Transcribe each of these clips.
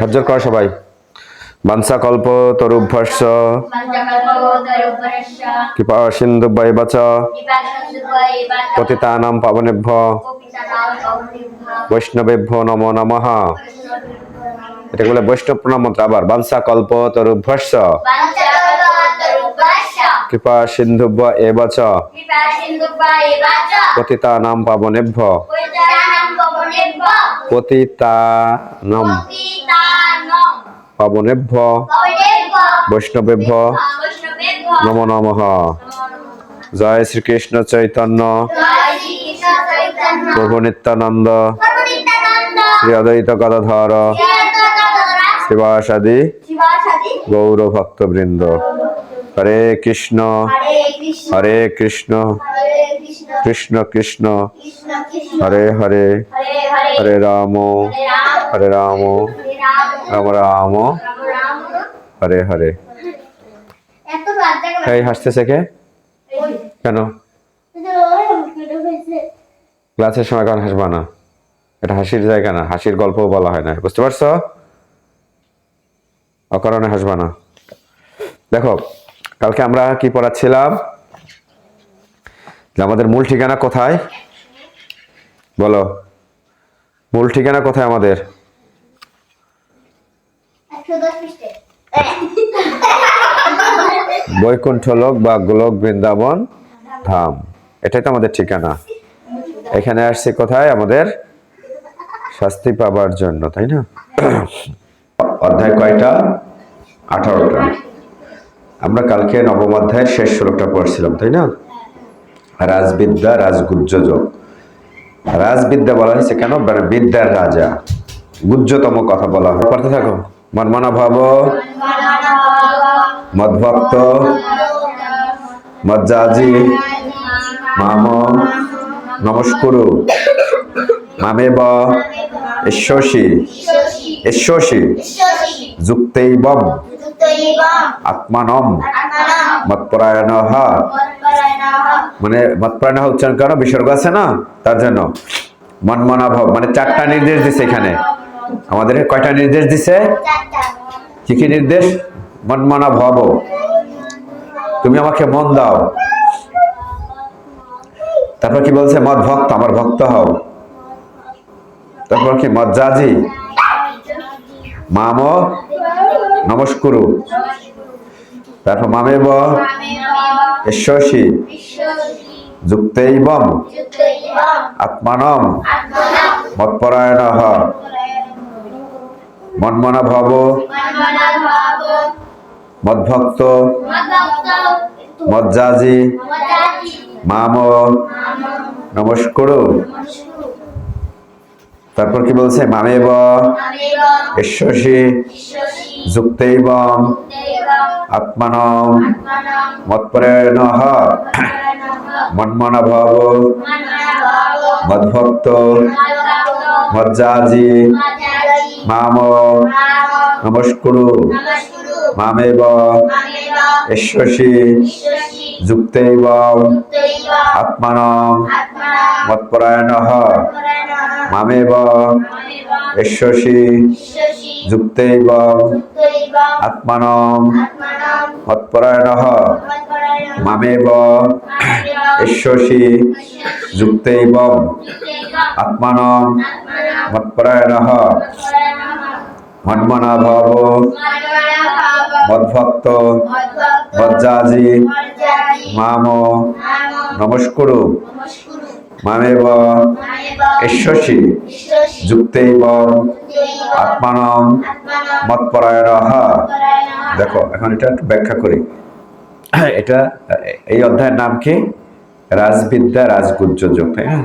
হাজার কর সবাই। মানসা কল্প তরুভ্যস্য কৃপা সিন্ধু বৈবচ পতিতানাম পাবনেভ্য। বৈষ্ণবেভ্য নমো নমঃ। এটা বলে বৈষ্ণব প্রণাম মন্ত্র? আবার বাঞ্ছা কল্প তরুভ্যস্য কৃপা সিন্ধুভ্য এবচ। বাচ পতিতানাম পাবনেভ্য। পতিতানাম পতিতানাম পাবনেভ্য। বৈষ্ণবেভ্য। নমো নমঃ। জয় শ্রীকৃষ্ণ চৈতন্য। প্রভু নিত্যানন্দ। শ্রী অদ্বৈত গদাধর শিবাসাদি গৌর ভক্তবৃন্দ হরে কৃষ্ণ হরে কৃষ্ণ কৃষ্ণ কৃষ্ণ হরে হরে হরে রাম হরে রাম রাম রাম হরে হরে। এই হাসতেছে কে? কেন? ক্লাসের সময় কারণ হাসবা না? এটা হাসির জায়গা না হাসির গল্প বলা হয় না বুঝতে পারছ? অকারণে হাসবা না। দেখো কালকে আমরা কি পড়াচ্ছিলাম? যে আমাদের মূল ঠিকানা কোথায়? বলো মূল ঠিকানা কোথায় আমাদের? বৈকুণ্ঠ লোক বা গোলক বৃন্দাবন ধাম এটাই তো আমাদের ঠিকানা। এখানে আসছি কোথায়? আমাদের শাস্তি পাবার জন্য, তাই না? অধ্যায় কয়টা? আঠারোটা। আমরা কালকে নবম অধ্যায়ের শেষ শ্লোকটা পড়ছিলাম, তাই না? রাজবিদ্যা রাজগুজ্জ যোগ রাজবিদ্যা বলা হয়েছে কেন? মানে বিদ্যার রাজা। গুজ্জতম কথা বলা হয়। পড়তে থাকো। মনমনা ভাব মদভক্ত, মজ্জাজি মাম নমস্কুরু। মামেব ঈশ্বসী ঈশ্বসী যুক্তৈবম আত্মানম। মৎপরায়ণ মানে মৎপরায়ণ উচ্চারণ কেন বিসর্গ আছে না? তার জন্য। মনমনা ভাব মানে চারটা নির্দেশ দিছে এখানে। আমাদের কয়টা নির্দেশ দিছে? কি কি নির্দেশ? মনমনা ভাব তুমি আমাকে মন দাও। তারপর কি বলছে? মদ ভক্ত, আমার ভক্ত হও। তারপর কি, মজ্জাজি? মাম? নমস্কুরু। তারপর মামেব ঈশ্বসী যুক্তৈবম আত্মানম। মৎপরায়ণ। মনমনা ভব মদ্ভক্ত। মজ্জাজি। মাম? নমস্কুরু। তারপর কি বলছে? মামেব ঈশ্বসী যুক্তৈবম আত্মানম মৎপরায়ণ মনমনা ভব মদ্ভক্ত মজ্জাজি মাম নমস্কুরু মামেব ঈশ্বসী যুক্তৈবম আত্মানম মৎপরায়ণ মামেব ঈশ্বসী যুক্তৈবম আত্মানম মৎপরায়ণ মামেব ঈশ্বসী যুক্তৈবম আত্মানম মৎপরায়ণ মন্মনা মদ্ভক্ত মজ্জাজি মাম নমস্কুরু মামেব ঈশ্বসী যুক্তৈবম আত্মানম মৎপরায়ণ দেখো এখন এটা একটু ব্যাখ্যা করি। এটা এই অধ্যায়ের নাম কি? রাজবিদ্যা রাজগুজ্জ যোগ তাই না?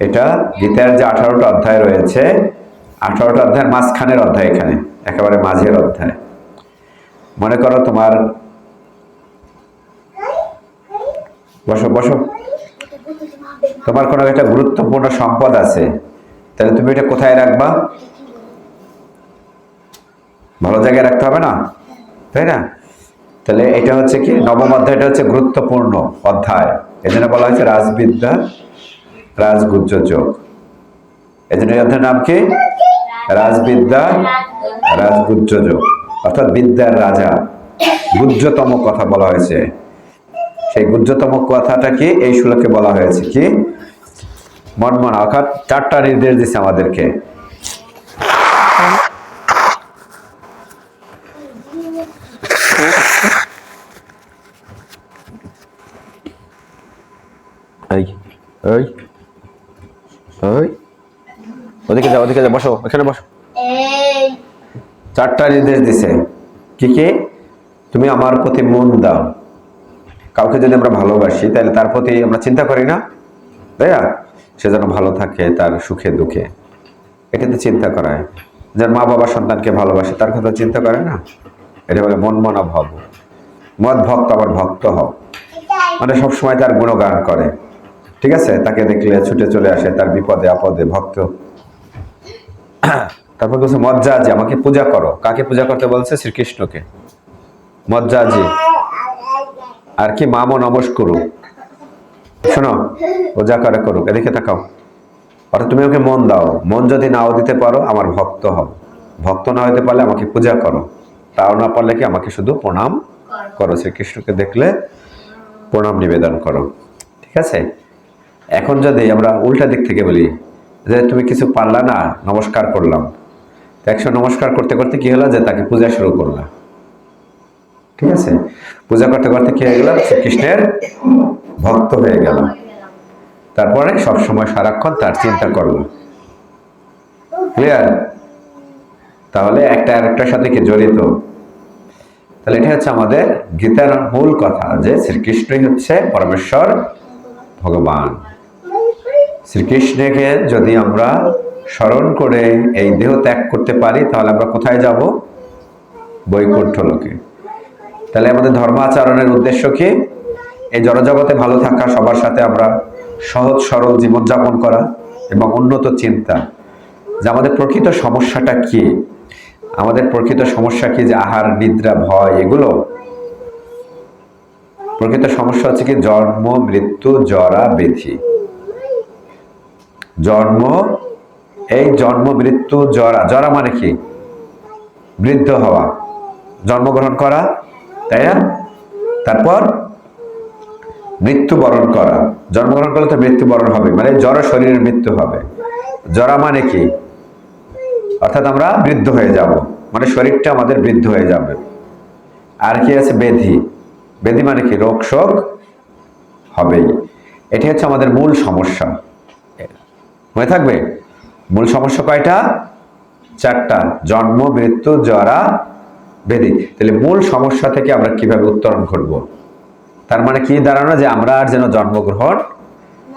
এটা গীতার যে আঠারোটা অধ্যায় রয়েছে আঠারোটা অধ্যায়ের মাঝখানের অধ্যায় এখানে একেবারে মাঝের অধ্যায়। মনে করো তোমার বসো বসো। তোমার কোনো একটা গুরুত্বপূর্ণ সম্পদ আছে। তাহলে তুমি এটা কোথায় রাখবা? ভালো জায়গায় রাখতে হবে না? তাই না? তাহলে এটা হচ্ছে কি? নবম অধ্যায়টা হচ্ছে গুরুত্বপূর্ণ অধ্যায়। এজন্য বলা হয়েছে রাজবিদ্যা রাজগুজ্জ যোগ। এজন্য এই অধ্যায়ের নাম কি? রাজবিদ্যা রাজগুজ্জজ অর্থাৎ বিদ্যার রাজা গুজ্জতম কথা বলা হয়েছে। সেই গুজ্জতম কথাটা কি? এই শ্লোকে বলা হয়েছে কি? মনমনা অর্থাৎ চারটা নির্দেশ দিচ্ছে আমাদেরকে। এই এই এই। ওদিকে যাও ওদিকে যাও বসো এখানে বসো। এই। চারটা নির্দেশ দিছে। কি কি? তুমি আমার প্রতি মন দাও। কাউকে যদি আমরা ভালোবাসি, তাহলে তার প্রতি আমরা চিন্তা করি না। তাই না? সে যেন ভালো থাকে তার সুখে, দুঃখে। এটা তো চিন্তা করায় যার মা বাবা সন্তানকে ভালোবাসে, তার কথা চিন্তা করে না? এটা বলে মন মনা ভব। মদ ভক্ত আবার ভক্ত হও। মানে সবসময় তার গুণগান করে। ঠিক আছে? তাকে দেখলে ছুটে চলে আসে, তার বিপদে, আপদে ভক্ত। তারপর বলছে, মজ্জাজি, আমাকে পূজা করো। কাকে পূজা করতে বলছে? শ্রীকৃষ্ণকে। মজ্জাজি। আর কি, মামো নমস্কুরু শোনো পূজা করে করুক, এদিকে তাকাও। অর্থাৎ তুমি ওকে মন দাও। মন যদি নাও দিতে পারো, আমার ভক্ত হও। ভক্ত না হতে পারলে আমাকে পূজা করো। তাও না পারলে কি আমাকে শুধু প্রণাম করো? শ্রীকৃষ্ণকে দেখলে প্রণাম নিবেদন করো। ঠিক আছে? এখন যদি আমরা উল্টা দিক থেকে বলি, যে তুমি কিছু পারলা না, নমস্কার করলাম। একশো নমস্কার করতে করতে কি হলো যে তাকে পূজা শুরু করলাম ঠিক আছে? পূজা করতে করতে কি হয়ে গেল? শ্রীকৃষ্ণের ভক্ত হয়ে গেল। তারপরে সবসময় সারাক্ষণ তার চিন্তা করল। ক্লিয়ার তাহলে একটা আরেকটার সাথে কি জড়িত? তাহলে এটা হচ্ছে আমাদের গীতার মূল কথা যে শ্রীকৃষ্ণই হচ্ছে পরমেশ্বর ভগবান। শ্রীকৃষ্ণকে যদি আমরা স্মরণ করে এই দেহ ত্যাগ করতে পারি, তাহলে আমরা কোথায় যাব? বৈকুণ্ঠ লোকে তাহলে আমাদের ধর্মাচরণের উদ্দেশ্য কি? এই জড়জগতে ভালো থাকা, সবার সাথে আমরা সহজ সরল জীবনযাপন করা এবং উন্নত চিন্তা। যে আমাদের প্রকৃত সমস্যাটা কি? আমাদের প্রকৃত সমস্যা কি? যে আহার, নিদ্রা, ভয়, এগুলো? প্রকৃত সমস্যা হচ্ছে কি? জন্ম, মৃত্যু জরা ব্যাধি জন্ম এই জন্ম, মৃত্যু, জরা। জরা মানে কি? বৃদ্ধ হওয়া। জন্মগ্রহণ করা, তাই না? তারপর মৃত্যুবরণ করা। জন্মগ্রহণ করলে তো মৃত্যুবরণ হবে মানে জড় শরীরের মৃত্যু হবে। জরা মানে কি? অর্থাৎ আমরা বৃদ্ধ হয়ে যাব। মানে শরীরটা আমাদের বৃদ্ধ হয়ে যাবে। আর কি আছে? বেধি। বেধি মানে কি? রোগ শোক হবেই। এটি হচ্ছে আমাদের মূল সমস্যা। হয়ে থাকবে? মূল সমস্যা কয়টা? চারটা। জন্ম মৃত্যু জরা বেদি। তাহলে মূল সমস্যা থেকে আমরা কীভাবে উত্তরণ করব তার মানে কি দাঁড়ানো যে আমরা আর যেন জন্মগ্রহণ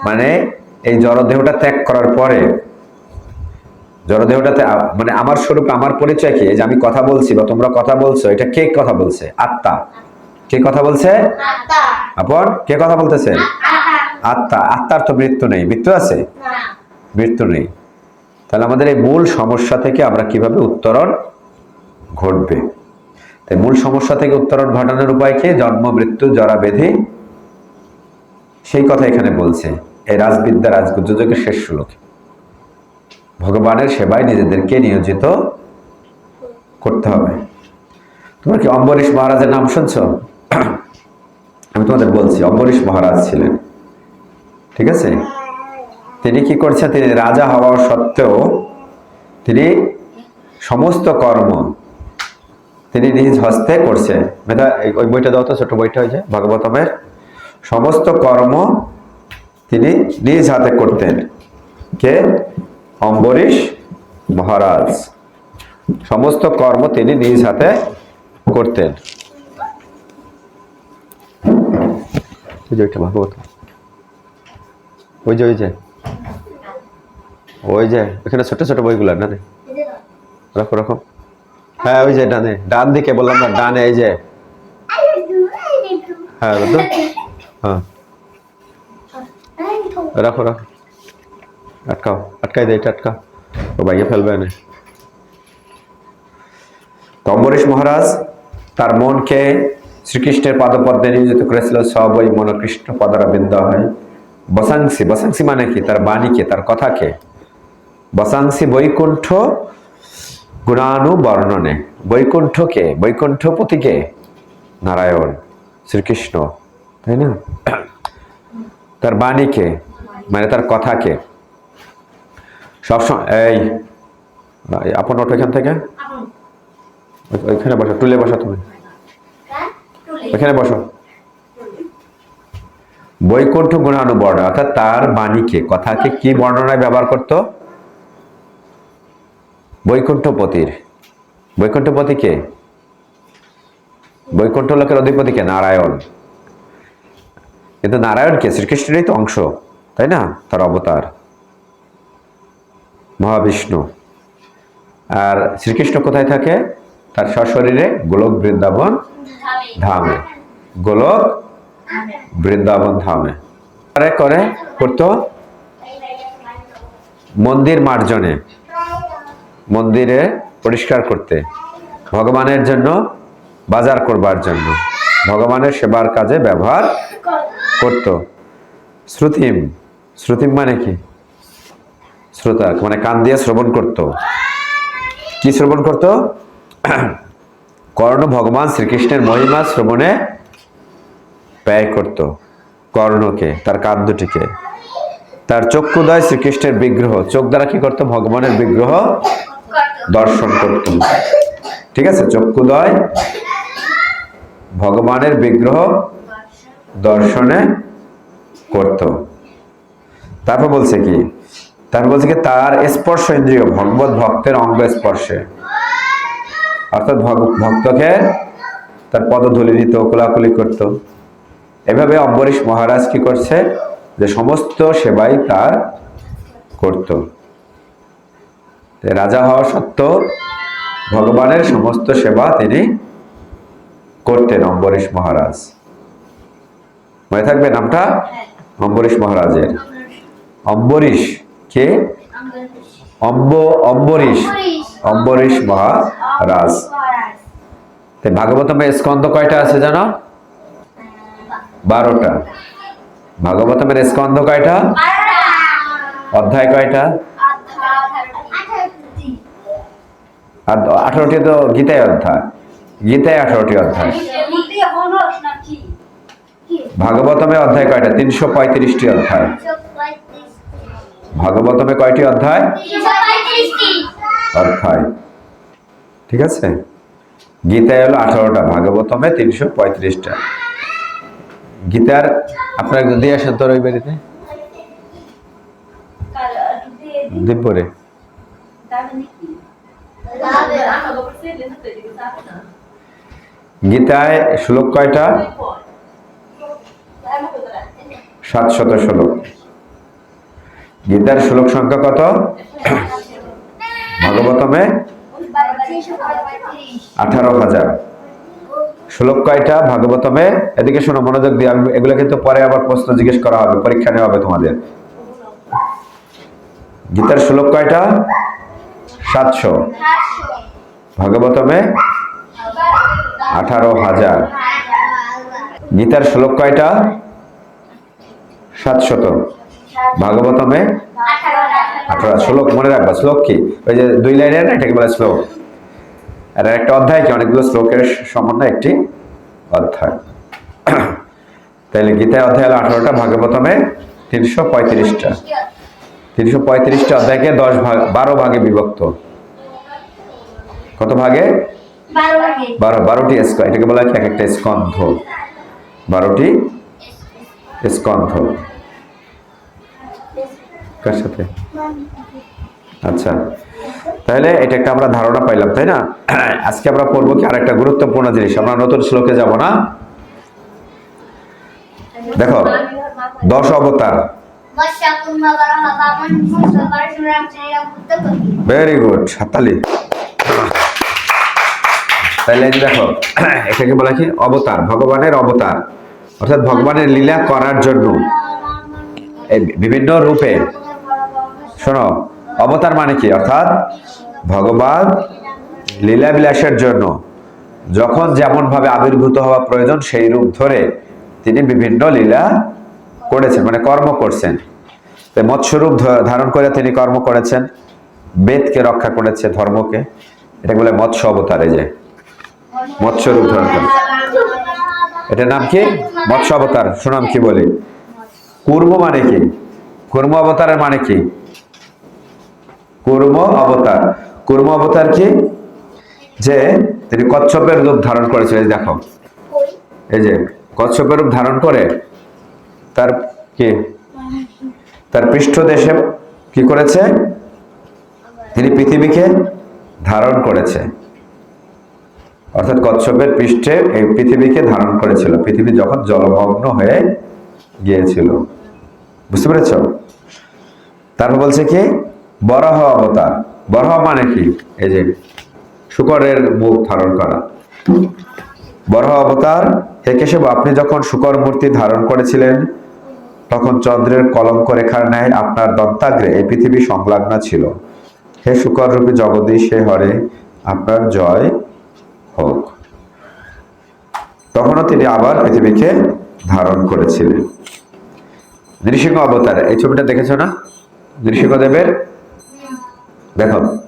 মানে এই জড়দেহটা ত্যাগ করার পরে জড়দেহটাতে মানে আমার স্বরূপ আমার পরিচয় কি? যে আমি কথা বলছি বা তোমরা কথা বলছো এটা কে কথা বলছে? আত্মা। কে কথা বলছে? আপন কে কথা বলতেছে? আত্মা। আত্মার তো মৃত্যু নেই। মৃত্যু আছে? মৃত্যু নেই। তাহলে আমাদের এই মূল সমস্যা থেকে আমরা কীভাবে উত্তরণ ঘটবে? তাই মূল সমস্যা থেকে উত্তরণ ঘটানোর উপায় কি? জন্ম, মৃত্যু, জরা, বেধি। সেই কথা এখানে বলছে। এই রাজবিদ্যা রাজগুজ্জকের শেষ শ্লোকে। ভগবানের সেবায় নিজেদেরকে নিয়োজিত করতে হবে। তোমরা কি অম্বরীশ মহারাজের নাম শুনছ? আমি তোমাদের বলছি, অম্বরীশ মহারাজ ছিলেন। ঠিক আছে? তিনি কি করছেন তিনি রাজা হওয়া সত্ত্বেও তিনি সমস্ত কর্ম তিনি নিজ হস্তে করছে। মেধা ওই বইটা দাও তো ছোট বইটা হয়েছে ভাগবতমের। সমস্ত কর্ম তিনি নিজ হাতে করতেন। কে? অম্বরীশ মহারাজ। সমস্ত কর্ম তিনি নিজ হাতে করতেন। ওই যে ভাগবত। ওই যে ওই যে। ওই যে ওখানে ছোট ছোট বইগুলো না রে রাখো রাখো। হ্যাঁ ওই যে ডানে, ডান দিকে বললাম না, ডানে, এই যে। হ্যাঁ হ্যাঁ। রাখো রাখো। আটকাও, আটকাই দে আটকা। ও ভাইয়া ফেলবে না তো অম্বরীশ মহারাজ, তার মনকে শ্রীকৃষ্ণের পাদপদ্মে নিয়োজিত করেছিল সব ওই মনকৃষ্ণ পদরা বিন্দা হয়। বসাংসি বসাংসি মানে কি? তার বাণীকে তার কথাকে বসাংসি বৈকুণ্ঠ গুণানু বর্ণনে বৈকুণ্ঠকে বৈকুণ্ঠপতিকে নারায়ণ শ্রীকৃষ্ণ তাই না? তার বাণীকে মানে তার কথাকে সবসময় এই আপন ওঠো এখান থেকে। ওইখানে বসো টুলে বসো তুমি। ওইখানে বসো। বৈকুণ্ঠ গুণানু বর্ণনা অর্থাৎ তার বাণীকে, কথাকে কি বর্ণনায় ব্যবহার করত? বৈকুণ্ঠপতির। বৈকুণ্ঠপতিকে বৈকুণ্ঠ লোকের অধিপতিকে নারায়ণ। কিন্তু নারায়ণকে শ্রীকৃষ্ণেরই তো অংশ, তাই না? তার অবতার। মহাবিষ্ণু। আর শ্রীকৃষ্ণ কোথায় থাকে? তার সশরীরে গোলক বৃন্দাবন ধামে। গোলক বৃন্দাবন ধামে। করে করে করতো? মন্দির মার্জনে। মন্দিরে পরিষ্কার করতে। ভগবানের জন্য বাজার করবার জন্য। ভগবানের সেবার কাজে ব্যবহার করত। শ্রুতিম শ্রুতিম মানে কি? শ্রোতা মানে কান দিয়ে শ্রবণ করত। কি শ্রবণ করত? কর্ণ ভগবান শ্রীকৃষ্ণের মহিমা শ্রবণে ব্যয় করত কর্ণকে, তার কান দুটিকে তার চক্ষুদয় শ্রীকৃষ্ণের বিগ্রহ। চোখ দ্বারা কি করতো? ভগবানের বিগ্রহ দর্শন করত। ঠিক আছে? চক্ষুদয় ভগবানের বিগ্রহ দর্শনে করত। তারপর বলছে কি? তারপর বলছে কি, তার স্পর্শ ইন্দ্রিয়, ভগবত ভক্তের অঙ্গ স্পর্শে। অর্থাৎ ভক্তকে তার পদধূলি দিত কোলাকুলি করত। এভাবে অম্বরীশ মহারাজ কি করছে? যে সমস্ত সেবাই তার করত। রাজা হওয়া সত্ত্বেও ভগবানের সমস্ত সেবা তিনি করতেন অম্বরীশ মহারাজ। মনে থাকবে নামটা? অম্বরীশ মহারাজের। অম্বরীশ কে? অম্ব, অম্বরীশ। অম্বরীশ মহারাজ। ভাগবতমে স্কন্ধ কয়টা আছে জানো? বারোটা। ভাগবতমের স্কন্ধ কয়টা? অধ্যায় কয়টা? আঠারোটি তো গীতায় অধ্যায়। গীতায় আঠারোটি অধ্যায়। ভাগবতমে অধ্যায় কয়টা? তিনশো পঁয়ত্রিশটি অধ্যায়। ভাগবতমে কয়টি অধ্যায়? অধ্যায়। ঠিক আছে? গীতায় হলো আঠারোটা, ভাগবতমে তিনশো পঁয়ত্রিশটা। গীতার আপনার দিয়ে আসেন তোর ওই বাড়িতে? দিব্যরে গীতায় শ্লোক কয়টা? সাতশত শ্লোক। গীতার শ্লোক সংখ্যা কত? ভাগবতমে? আঠারো হাজার। শ্লোক কয়টা? ভাগবতমে। এদিকে শোনো, মনোযোগ দিয়ে, আমি এগুলো কিন্তু পরে আবার প্রশ্ন জিজ্ঞেস করা হবে, পরীক্ষা নেওয়া হবে তোমাদের। গীতার শ্লোক কয়টা? সাতশো। ভাগবতমে? আঠারো হাজার। গীতার শ্লোক কয়টা? সাতশত। ভাগবতমে? আঠারো শ্লোক মনে রাখবা, শ্লোক কি? ওই যে দুই লাইনের এটাকে বলে শ্লোক? আর একটা অধ্যায় কি? অনেকগুলো শ্লোকের সমন্বয় একটি অধ্যায়। তাহলে গীতায় অধ্যায় হলো আঠারোটা ভাগবতমে তিনশো পঁয়ত্রিশটা। তিনশো পঁয়ত্রিশটা অধ্যায়কে দশ ভাগ বারো ভাগে বিভক্ত। কত ভাগে? বারো বারোটি স্ক- এটাকে বলা হয় এক একটা স্কন্ধ। বারোটি স্কন্ধ। কার সাথে? আচ্ছা। তাহলে এটা একটা আমরা ধারণা পাইলাম, তাই না? আজকে আমরা পড়ব কি আরেকটা গুরুত্বপূর্ণ জিনিস, আমরা নতুন শ্লোকে যাব না? দেখো, দশ অবতার। ভেরি গুড হাতালি তাহলে দেখো, এটাকে বলা কি? অবতার, ভগবানের অবতার। অর্থাৎ ভগবানের লীলা করার জন্য। বিভিন্ন রূপে। শোনো অবতার মানে কি? অর্থাৎ ভগবান লীলা বিলাসের জন্য যখন যেমন ভাবে আবির্ভূত হওয়া প্রয়োজন, সেই রূপ ধরে তিনি বিভিন্ন লীলা করেছেন মানে কর্ম করছেন। মৎস্যরূপ ধারণ করে তিনি কর্ম করেছেন, বেদকে রক্ষা করেছে, ধর্মকে। এটা বলে মৎস্য অবতারে যে। মৎস্যরূপ ধারণ করে। এটার নাম কি? মৎস্য অবতার। সুনাম কি বলি? কুর্ম মানে কি? কুর্ম অবতারের মানে কি? অবতার কুর্ম অবতার কি? যে তিনি কচ্ছপের রূপ ধারণ করেছিল দেখো। এই যে কচ্ছপের রূপ ধারণ করে, তার কি? তার পৃষ্ঠদেশে কি করেছে? তিনি পৃথিবীকে ধারণ করেছে। অর্থাৎ কচ্ছপের পৃষ্ঠে এই পৃথিবীকে ধারণ করেছিল। পৃথিবী যখন জলমগ্ন হয়ে গিয়েছিল। বুঝতে পেরেছ? তারপর বলছে কি? বরাহ অবতার। বরাহ মানে কি? এই যে শুকরের মুখ ধারণ করা। বরাহ অবতার, হে কেশব, আপনি যখন শুকর মূর্তি ধারণ করেছিলেন, তখন চন্দ্রের কলঙ্ক রেখার ন্যায় আপনার দত্তাগ্রে এই পৃথিবী সংলগ্ন ছিল। হে শুকর রূপী জগদীশ, হে হরে, আপনার জয় হোক। তখনও তিনি আবার পৃথিবীকে ধারণ করেছিলেন। নৃসিংহ অবতার, এই ছবিটা দেখেছ না? নৃসিংহদেবের দেখো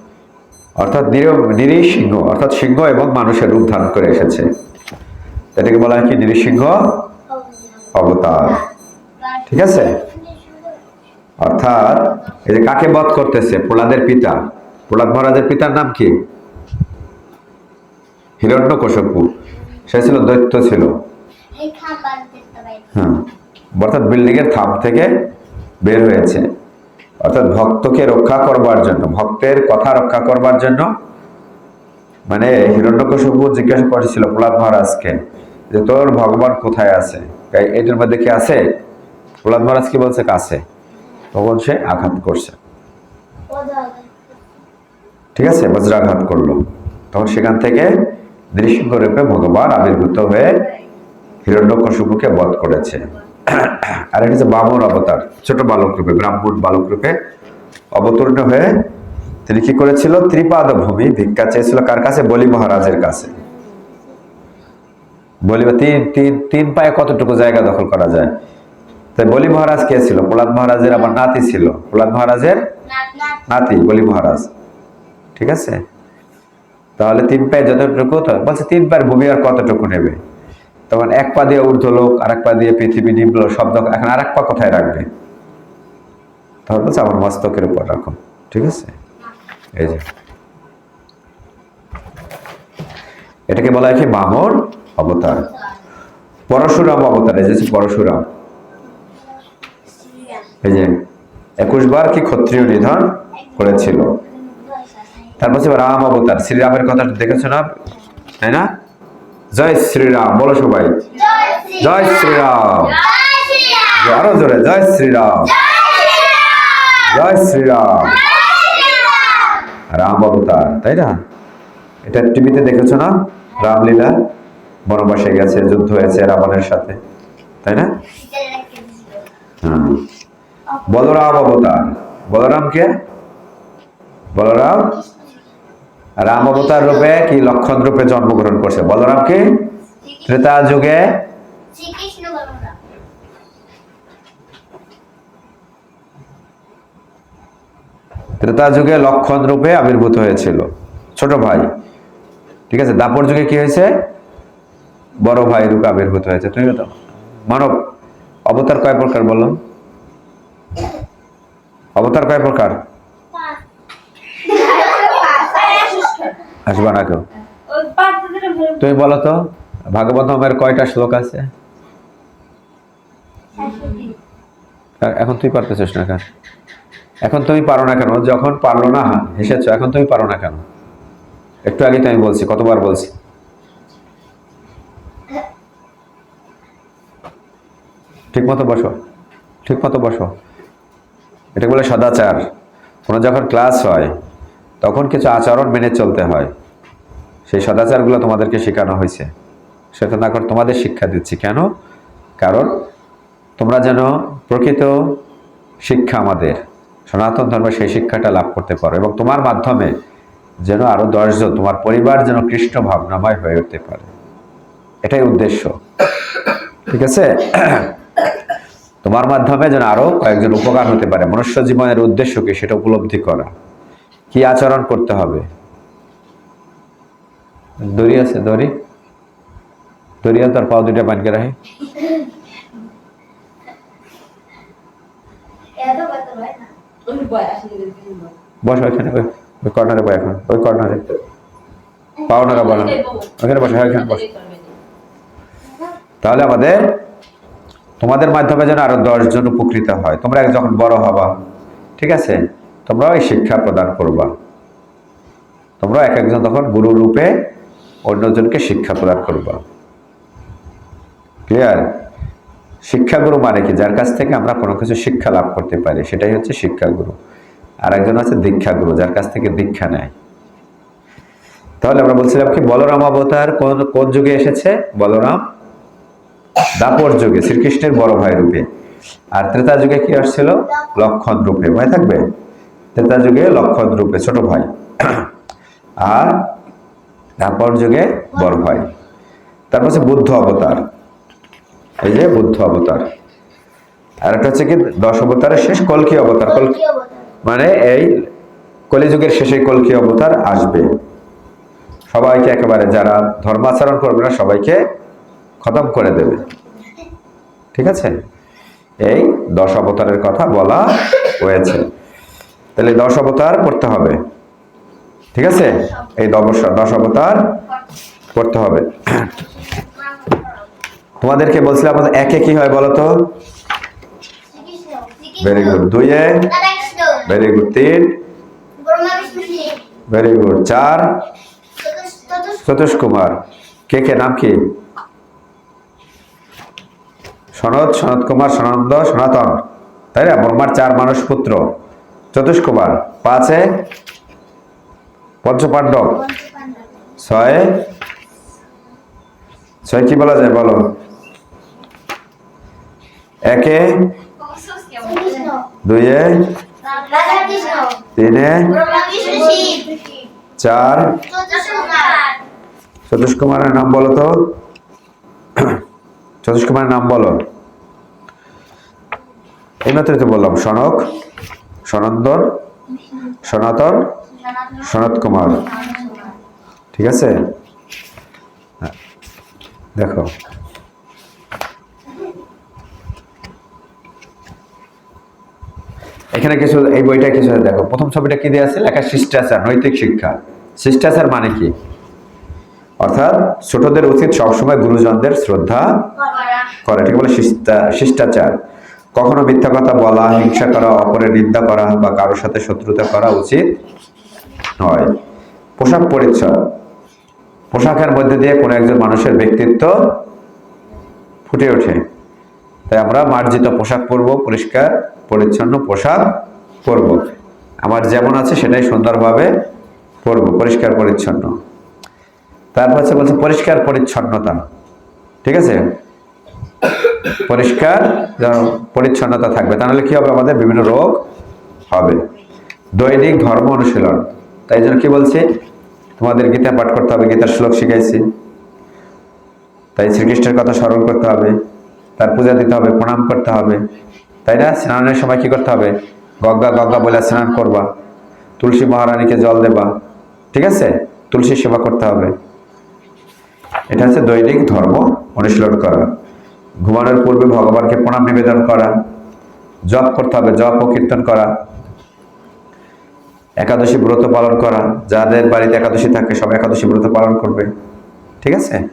অর্থাৎ নির- নৃসিংহ অর্থাৎ সিংহ এবং মানুষের রূপ ধারণ করে এসেছে। এটাকে বলা হয় কি? নৃসিংহ অবতার। ঠিক আছে? অর্থাৎ এই যে কাকে বধ করতেছে? প্রহ্লাদের পিতা। প্রহ্লাদ মহারাজের পিতার নাম কি? হিরণ্য হিরণ্যকশপু সে ছিল দৈত্য ছিল। হ্যাঁ। অর্থাৎ বিল্ডিং এর থাম থেকে বের হয়েছে। অর্থাৎ ভক্তকে রক্ষা করবার জন্য, ভক্তের কথা রক্ষা করবার জন্য। মানে হিরণ্যকশপু জিজ্ঞাসা করেছিল প্রহ্লাদ মহারাজকে যে, তোর ভগবান কোথায় আছে? তাই এটার মধ্যে কি আছে? প্রহ্লাদ মহারাজ কি বলছে? কাছে। তখন সে আঘাত করছে। ঠিক আছে, বজ্রাঘাত করল। তখন সেখান থেকে নৃসিংহ রূপে ভগবান আবির্ভূত হয়ে হিরণ্যকশিপুকে বধ করেছে। আর এটা হচ্ছে বামন অবতার, ছোট বালক রূপে, ব্রাহ্মণ বালক রূপে অবতীর্ণ হয়ে তিনি কি করেছিল? ত্রিপাদ ভূমি ভিক্ষা চেয়েছিল কার কাছে? বলি মহারাজের কাছে। বলি তিন তিন তিন পায়ে কতটুকু জায়গা দখল করা যায়? তাই বলি মহারাজ কে ছিল? প্রহ্লাদ মহারাজের আমার নাতি ছিল। প্রহ্লাদ মহারাজের নাতি, বলি মহারাজ। ঠিক আছে? তাহলে তিন পায়ে যতটুকু বলছে তিন পায়ের ভূমি আর কতটুকু নেবে? তখন এক পা দিয়ে ঊর্ধ্ব লোক আর এক পা দিয়ে পৃথিবী নিম্ন শব্দ এখন আর এক পা কোথায় রাখবে? তখন বলছে, আমার মস্তকের উপর রাখো। ঠিক আছে? এই যে। এটাকে বলা হয় কি? বামর অবতার। পরশুরাম অবতার, এই যে পরশুরাম। এই যে, একুশ বার কি ক্ষত্রিয় নিধন করেছিল? তারপর রাম অবতার। শ্রীরামের কথা দেখেছ না? তাই না? জয় শ্রীরাম, বলো সবাই। জয় শ্রীরাম। আরও জোরে, জয় শ্রীরাম। জয় শ্রীরাম। রাম অবতার, তাই না? এটা টিভিতে দেখেছ না? রামলীলা? বনবাসে গেছে, যুদ্ধ হয়েছে রাবণের সাথে, তাই না? হ্যাঁ। বলরাম অবতার। বলরাম কে? বলরাম? রাম অবতার রূপে কি লক্ষণ রূপে জন্মগ্রহণ করছে? বলরাম কি? ত্রেতা যুগে? ত্রেতা যুগে লক্ষণ রূপে আবির্ভূত হয়েছিল। ছোট ভাই। ঠিক আছে, দাপর যুগে কি হয়েছে? বড় ভাই রূপে আবির্ভূত হয়েছে। তুমি তো মানব, অবতার কয় প্রকার বলো অবতার কয় প্রকার? আসবা না কেউ? তুমি বলো তো, ভাগবতমের কয়টা শ্লোক আছে? এখন তুই পারতেছিস না কেন? এখন তুমি পারো না কেন? যখন পারল না, হেসেছো, এখন তুমি পারো না কেন? একটু আগে তো আমি বলছি, কতবার বলছি? ঠিক মতো বসো ঠিক মতো বসো। এটা বলে সদাচার। কোনো যখন ক্লাস হয় তখন কিছু আচরণ মেনে চলতে হয়। সেই সদাচারগুলো তোমাদেরকে শেখানো হয়েছে। সেটা না করে তোমাদের শিক্ষা দিচ্ছি। কেন? কারণ তোমরা যেন প্রকৃত শিক্ষা আমাদের, সনাতন ধর্মে সেই শিক্ষাটা লাভ করতে পারো এবং তোমার মাধ্যমে যেন আরও দশজন, তোমার পরিবার যেন কৃষ্ণ ভাবনাময় হয়ে উঠতে পারে। এটাই উদ্দেশ্য। ঠিক আছে? তোমার মাধ্যমে যেন আরও কয়েকজন উপকার হতে পারে। মনুষ্য জীবনের উদ্দেশ্য কি? সেটা উপলব্ধি করা। কি আচরণ করতে হবে? দড়ি আছে, দড়ি। দড়িয়া তার পাও দুইটা বানকে রাখে। বস, ওইখানে, ওই কর্নারে বয় এখন, ওই কর্নারে। ওখানে বসে এখানে বস। তাহলে আমাদের, তোমাদের মাধ্যমে যেন আরও দশজন উপকৃত হয়। তোমরা যখন বড় হবা, ঠিক আছে? তোমরা ওই শিক্ষা প্রদান করবা। তোমরা এক একজন তখন গুরু রূপে অন্যজনকে শিক্ষা প্রদান করবা। ক্লিয়ার শিক্ষাগুরু মানে কি? যার কাছ থেকে আমরা কোনো কিছু শিক্ষা লাভ করতে পারি, সেটাই হচ্ছে শিক্ষাগুরু। আর একজন আছে দীক্ষাগুরু, যার কাছ থেকে দীক্ষা নেয়। তাহলে আমরা বলছিলাম কি, বলরাম অবতার কোন কোন যুগে এসেছে? বলরাম দাপর যুগে, শ্রীকৃষ্ণের বড় ভাই রূপে। আর ত্রেতা যুগে কি আসছিল? লক্ষণ রূপে। মনে থাকবে? ত্রেতা যুগে লক্ষণ রূপে ছোট ভাই। আর দাপর যুগে বড় ভাই। তারপর হচ্ছে বুদ্ধ অবতার। এই যে বুদ্ধ অবতার। আর একটা হচ্ছে কি দশ অবতারের শেষ কলকি অবতার। কলকি মানে এই কলিযুগের শেষে কলকি অবতার আসবে। সবাইকে একেবারে যারা ধর্মাচরণ করবে না সবাইকে খতম করে দেবে। ঠিক আছে? এই দশ অবতারের কথা বলা হয়েছে। তাহলে দশ অবতার করতে হবে। ঠিক আছে? এই দশ অবতার করতে হবে। তোমাদেরকে বলছিলাম একে কি হয় বলো তো? ভেরি গুড দুইয়ে ভেরি গুড তিন? ভেরি গুড চার? সতীশ কুমার কে কে? নাম কি? সনদ সনদ কুমার, সনন্দ, সনাতন। তাই না? ব্রহ্মার চার মানুষ পুত্র। চতুষ কুমার, পাঁচে পঞ্চপাণ্ডব, ছয়ে, ছয় কি বলা যায় বলো? একে দুইয়ে তিনে চার। চতুষ কুমারের নাম বলো তো। চতুষ কুমারের নাম বলো। এই মাত্রই তো বললাম, সনক। সনন্দন সনাতন সনত কুমার ঠিক আছে? হ্যাঁ। দেখো। এখানে কিছু এই বইটা কিছু দেখো। প্রথম ছবিটা কি দেওয়া আছে? লেখা শিষ্টাচার নৈতিক শিক্ষা। শিষ্টাচার মানে কি? অর্থাৎ ছোটদের উচিত সবসময় গুরুজনদের শ্রদ্ধা করা। ঠিক বলে শিষ্টা- শিষ্টাচার। কখনো মিথ্যা কথা বলা, হিংসা করা, অপরের নিন্দা করা বা কারোর সাথে শত্রুতা করা উচিত নয়। পোশাক পরিচ্ছদ। পোশাকের মধ্যে দিয়ে কোনো একজন মানুষের ব্যক্তিত্ব ফুটে ওঠে। তাই আমরা মার্জিত পোশাক পরবো, পরিষ্কার, পরিচ্ছন্ন পোশাক পরবো। আমার যেমন আছে সেটাই সুন্দরভাবে পরবো, পরিষ্কার, পরিচ্ছন্ন। তারপর হচ্ছে বলছে পরিষ্কার, পরিচ্ছন্নতা। ঠিক আছে? পরিষ্কার, যেন পরিচ্ছন্নতা থাকবে। তাহলে কি হবে আমাদের? বিভিন্ন রোগ হবে। দৈনিক ধর্ম অনুশীলন। তাই জন্য কি বলছি? তোমাদের গীতা পাঠ করতে হবে, গীতার শ্লোক শিখাইছি। তাই শ্রীকৃষ্ণের কথা স্মরণ করতে হবে। তার পূজা দিতে হবে, প্রণাম করতে হবে। তাই না? স্নানের সময় কি করতে হবে? গঙ্গা গঙ্গা বলে স্নান করবা। তুলসী মহারানীকে জল দেবা। ঠিক আছে? তুলসী সেবা করতে হবে। এটা হচ্ছে দৈনিক ধর্ম অনুশীলন করা। ঘুমানোর পূর্বে ভগবানকে প্রণাম নিবেদন করা, জপ করতে হবে, জপ ও কীর্তন করা, একাদশী ব্রত পালন করা, যাদের বাড়িতে একাদশী থাকে সব একাদশী ব্রত পালন করবে। ঠিক আছে?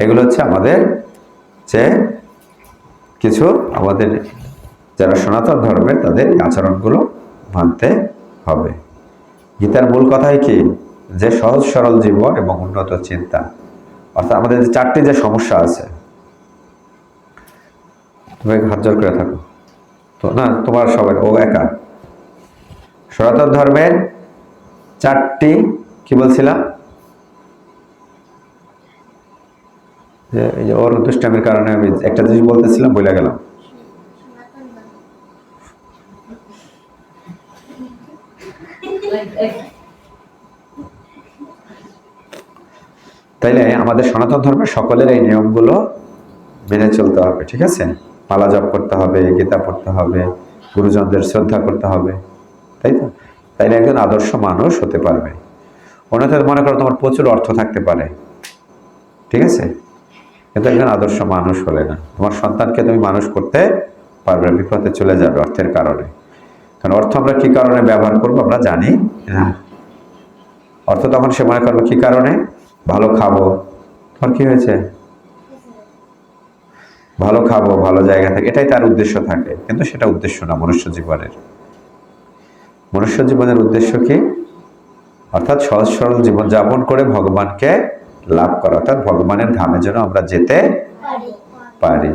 এগুলো হচ্ছে আমাদের যে কিছু আমাদের যারা সনাতন ধর্মের তাদের আচরণগুলো মানতে হবে। গীতার মূল কথাই কি? যে সহজ সরল জীবন এবং উন্নত চিন্তা। অর্থাৎ আমাদের যে চারটি যে সমস্যা আছে তুমি হাত জোর করে থাকো। তো, না, তোমার সবাই, ও একা। সনাতন ধর্মের চারটি, কি বলছিলাম? যে, এই যে ওর কারণে আমি একটা জিনিস বলতেছিলাম বলে গেলাম। তাইলে আমাদের সনাতন ধর্মের সকলের এই নিয়মগুলো মেনে চলতে হবে, ঠিক আছে? মালা জপ করতে হবে, গীতা পড়তে হবে, গুরুজনদের শ্রদ্ধা করতে হবে, তাই তো? তাইলে একজন আদর্শ মানুষ হতে পারবে। অন্যথায় মনে করো তোমার প্রচুর অর্থ থাকতে পারে। ঠিক আছে? কিন্তু একজন আদর্শ মানুষ হলে না। তোমার সন্তানকে তুমি মানুষ করতে পারবে, বিপদে চলে যাবে অর্থের কারণে। কারণ অর্থ আমরা কি কারণে ব্যবহার করব আমরা জানি না। অর্থ তখন সে মনে করবে, কি কারণে? ভালো খাব। তখন কি হয়েছে? ভালো খাব ভালো জায়গা থাকে এটাই তার উদ্দেশ্য থাকে। কিন্তু সেটা উদ্দেশ্য না মনুষ্য জীবনের মনুষ্য জীবনের উদ্দেশ্য কি? অর্থাৎ সহজ সরল জীবন যাপন করে ভগবানকে লাভ করা। অর্থাৎ ভগবানের ধামে যেন আমরা যেতে পারি। পারি।